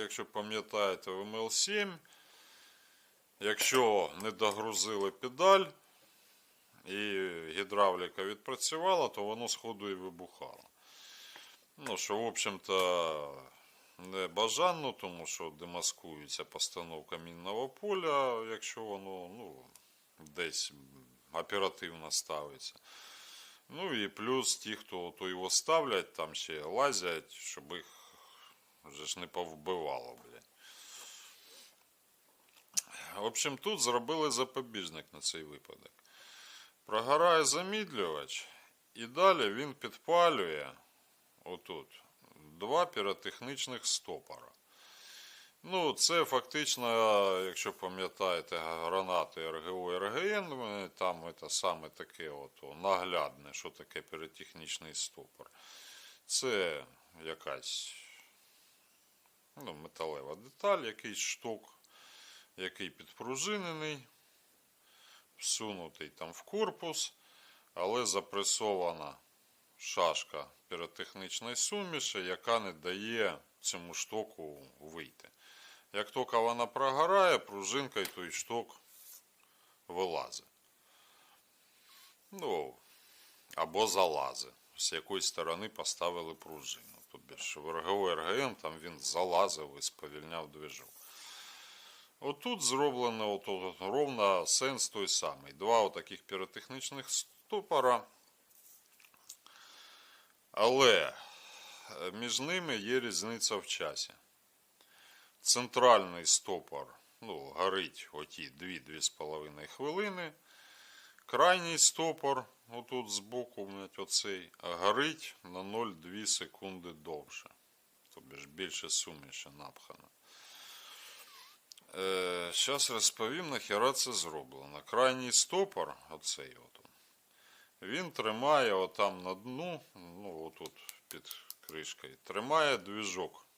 Якщо пам'ятаєте, в МЛ7, якщо не догрузили педаль і гідравліка відпрацювала, то воно сходу і вибухало. Ну, що, в общем-то, не бажано, тому що демаскується постановка мінного поля, якщо воно ну, десь оперативно ставиться. Ну і плюс ті, хто то його ставлять, там ще лазять, щоб їх вже ж не повбивало, блядь. В общем, тут зробили запобіжник на цей випадок. Прогорає замідлювач, і далі він підпалює отут два піротехнічних стопора. Ну, це фактично, якщо пам'ятаєте, гранати РГО і РГН, там це саме таке от, наглядне, що таке піротехнічний стопор. Це якась ну, металева деталь, якийсь шток, який підпружинений, всунутий там в корпус, але запресована шашка піротехнічної суміші, яка не дає цьому штоку вийти. Як тільки вона прогорає, пружинка і той шток вилазить. Ну, або залазить. З якої сторони поставили пружину. Тобто ж в РГО РГН там він залазив і сповільняв движок. Отут зроблено от, от, ровно сенс той самий. Два отаких піротехнічних стопора. Але е, між ними є різниця в часі. Центральний стопор ну, горить оті 2-2,5 хвилини. Крайній стопор, отут блядь, оцей, горить на 0,2 секунди довше. Тобто ж більше суміші напхано. Е, Зараз розповім, нахера це зроблено. Крайній стопор, оцей от, він тримає отам на дну, ну отут під кришкою, тримає двіжок